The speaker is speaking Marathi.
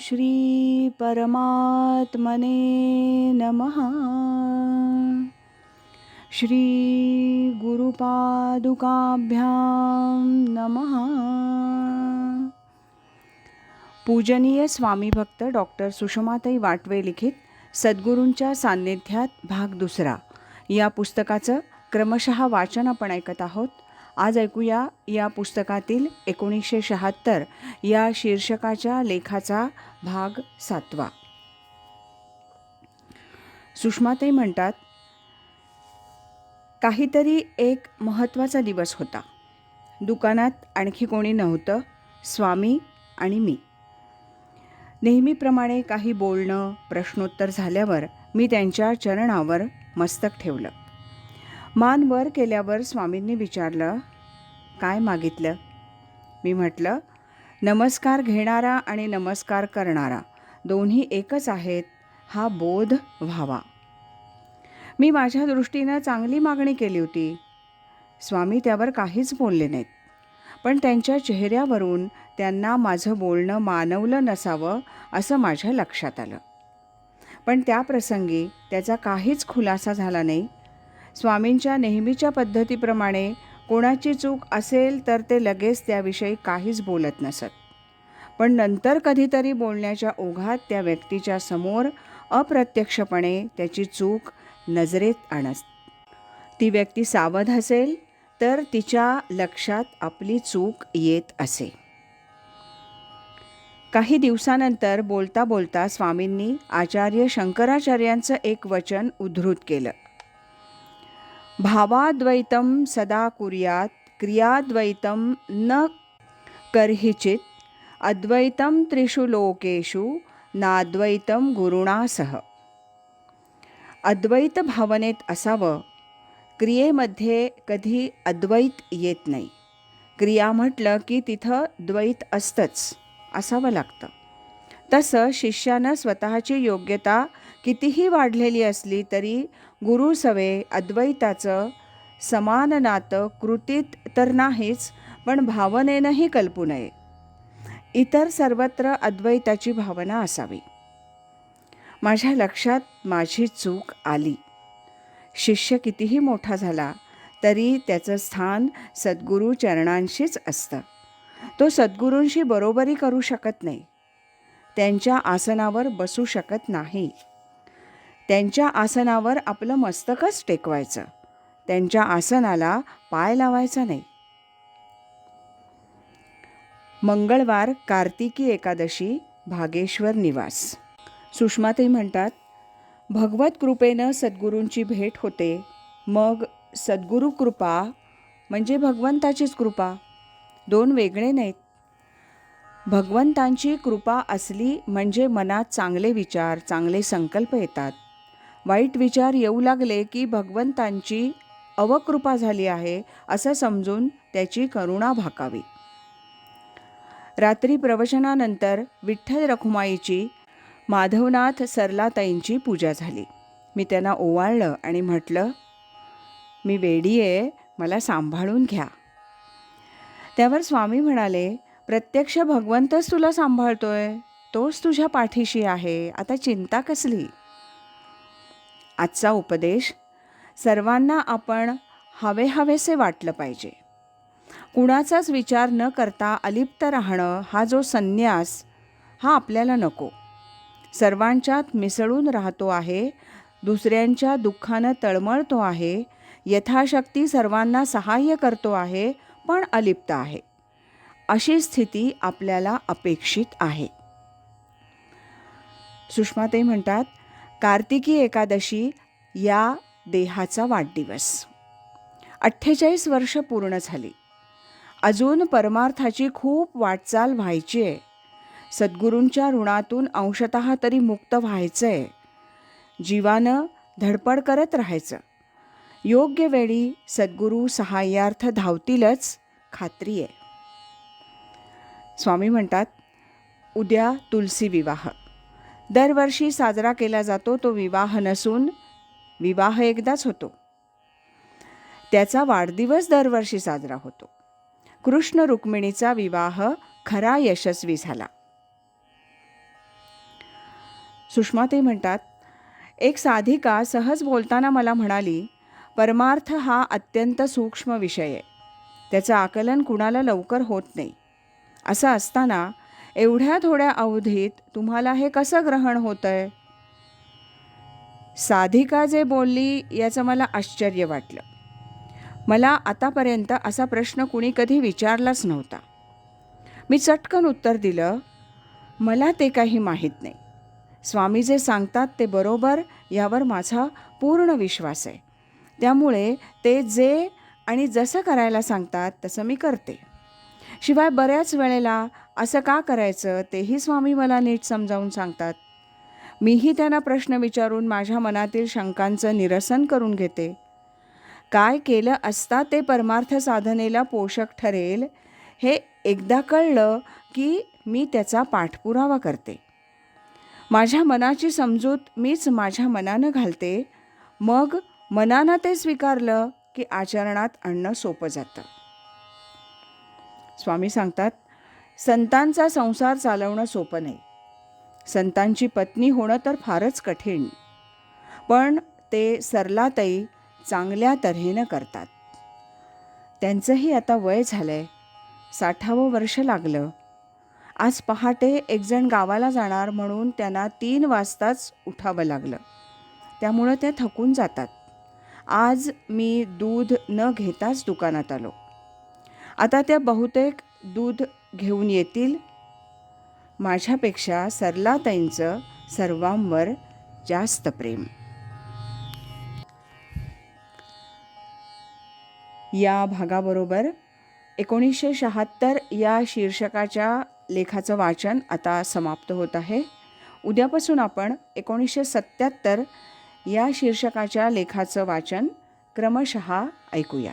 श्री परमात्मने नमः। श्री गुरुपादुकाभ्यां नमः। पूजनीय स्वामी भक्त डॉक्टर सुषमाताई वाटवे लिखित सद्गुरूंच्या सान्निध्यात भाग दुसरा. या पुस्तकाचं क्रमशः वाचन आपण ऐकत आहोत. आज ऐकूया या पुस्तकातील एकोणीसशे शहात्तर या शीर्षकाच्या लेखाचा भाग सातवा. सुषमाताई म्हणतात काहीतरी एक महत्त्वाचा दिवस होता. दुकानात आणखी कोणी नव्हतं स्वामी आणि मी. नेहमीप्रमाणे काही बोलणं प्रश्नोत्तर झाल्यावर मी त्यांच्या चरणावर मस्तक ठेवलं. मान वर केल्यावर स्वामींनी विचारलं काय मागितलं? मी म्हटलं नमस्कार घेणारा आणि नमस्कार करणारा दोन्ही एकच आहेत हा बोध व्हावा. मी माझ्या दृष्टीनं चांगली मागणी केली होती. स्वामी त्यावर काहीच बोलले नाहीत. पण त्यांच्या चेहऱ्यावरून त्यांना माझं बोलणं मानवलं नसावं असं माझ्या लक्षात आलं. पण त्या प्रसंगी त्याचा काहीच खुलासा झाला नाही. स्वामींच्या नेहमीच्या पद्धतीप्रमाणे कोणाची चूक असेल तर ते लगेच त्याविषयी काहीच बोलत नसत. पण नंतर कधीतरी बोलण्याच्या ओघात त्या व्यक्तीच्या समोर अप्रत्यक्षपणे त्याची चूक नजरेत आणत. ती व्यक्ती सावध असेल तर तिच्या लक्षात आपली चूक येत असे. काही दिवसानंतर बोलता बोलता स्वामींनी आचार्य शंकराचार्यांचं एक वचन उद्धृत केलं. भावाद्वैतं सदा कुर्यात क्रियाद्वैतं न कर्हिचित अद्वैतं त्रिषु लोकेषु नाद्वैतं गुरुणा सह। अद्वैत भावनेत असावं क्रियेमध्ये कधी अद्वैत येत नाही। क्रिया म्हटलं की तिथं द्वैत असतंच असावं लागतं। तसं शिष्यानं स्वतःची योग्यता कितीही वाढलेली असली तरी गुरुसवे अद्वैताचं समान नातं कृतीत तर नाहीच पण भावनेनंही कल्पू नये. इतर सर्वत्र अद्वैताची भावना असावी. माझ्या लक्षात माझी चूक आली. शिष्य कितीही मोठा झाला तरी त्याचं स्थान सद्गुरू चरणांशीच असतं. तो सद्गुरूंशी बरोबरी करू शकत नाही. त्यांच्या आसनावर बसू शकत नाही. त्यांच्या आसनावर आपलं मस्तकच टेकवायचं. त्यांच्या आसनाला पाय लावायचा नाही. मंगळवार कार्तिकी एकादशी भागेश्वर निवास. सुषमाताई म्हणतात भगवत कृपेनं सद्गुरूंची भेट होते. मग सद्गुरू कृपा म्हणजे भगवंताचीच कृपा. दोन वेगळे नाहीत. भगवंतांची कृपा असली म्हणजे मनात चांगले विचार चांगले संकल्प येतात. वाईट विचार येऊ लागले की भगवंतांची अवकृपा झाली आहे असं समजून त्याची करुणा भाकावी. रात्री प्रवचनानंतर विठ्ठल रखुमाईची माधवनाथ सरलाताईंची पूजा झाली. मी त्यांना ओवाळलं आणि म्हटलं मी वेडी आहे मला सांभाळून घ्या. त्यावर स्वामी म्हणाले प्रत्यक्ष भगवंतच तुला सांभाळतोय. तोच तुझ्या पाठीशी आहे. आता चिंता कसली? आजचा उपदेश सर्वांना आपण हवे हवेसे वाटलं पाहिजे. कुणाचाच विचार न करता अलिप्त राहणं हा जो संन्यास हा आपल्याला नको. सर्वांच्यात मिसळून राहतो आहे दुसऱ्यांच्या दुःखानं तळमळतो आहे यथाशक्ती सर्वांना सहाय्य करतो आहे पण अलिप्त आहे. अशी स्थिती आपल्याला अपेक्षित आहे. सुषमाताई म्हणतात कार्तिकी एकादशी या देहाचा वाढदिवस. अठ्ठेचाळीस वर्ष पूर्ण झाली. अजून परमार्थाची खूप वाटचाल व्हायची आहे. सद्गुरूंच्या ऋणातून अंशत तरी मुक्त व्हायचं आहे जीवानं धडपड करत राहायचं. योग्य वेळी सद्गुरू सहाय्यार्थ धावतीलच खात्री आहे. स्वामी म्हणतात उद्या तुलसी विवाह. दरवर्षी साजरा केला जातो तो विवाह नसून विवाह एकदाच होतो. त्याचा वाढदिवस दरवर्षी साजरा होतो. कृष्ण रुक्मिणीचा विवाह खरा यशस्वी झाला. सुषमा ते म्हणतात एक साधिका सहज बोलताना मला म्हणाली परमार्थ हा अत्यंत सूक्ष्म विषय आहे. त्याचं आकलन कुणाला लवकर होत नाही. असं असताना एवढ्या थोड्या अवधीत तुम्हाला हे कसं ग्रहण होतं आहे साधिका जे बोलली याचं मला आश्चर्य वाटलं. मला आतापर्यंत असा प्रश्न कुणी कधी विचारलाच नव्हता. मी चटकन उत्तर दिलं मला ते काही माहीत नाही. स्वामी जे सांगतात ते बरोबर यावर माझा पूर्ण विश्वास आहे. त्यामुळे ते जे आणि जसं करायला सांगतात तसं मी करते. शिवाय बऱ्याच वेळेला असं का करायचं तेही स्वामी मला नीट समजावून सांगतात. मीही त्यांना प्रश्न विचारून माझ्या मनातील शंकांचं निरसन करून घेते. काय केलं असता ते परमार्थ साधनेला पोषक ठरेल हे एकदा कळलं की मी त्याचा पाठपुरावा करते. माझ्या मनाची समजूत मीच माझ्या मनानं घालते. मग मनानं ते स्वीकारलं की आचरणात आणणं सोपं जातं. स्वामी सांगतात संतांचा संसार चालवणं सोपं नाही. संतांची पत्नी होणं तर फारच कठीण पण ते सरलातही चांगल्या तऱ्हेनं करतात. त्यांचंही आता वय झालं आहे साठावं वर्ष लागलं. आज पहाटे एकजण गावाला जाणार म्हणून त्यांना तीन वाजताच उठावं लागलं. त्यामुळं त्या थकून जातात. आज मी दूध न घेताच दुकानात आलो. आता त्या बहुतेक दूध घेऊन येतील. माझ्यापेक्षा सरलाताईंचं सर्वांवर जास्त प्रेम. या भागाबरोबर एकोणीसशे शहात्तर या शीर्षकाच्या लेखाचं वाचन आता समाप्त होत आहे. उद्यापासून आपण एकोणीसशे सत्याहत्तर या शीर्षकाच्या लेखाचं वाचन क्रमशः ऐकूया.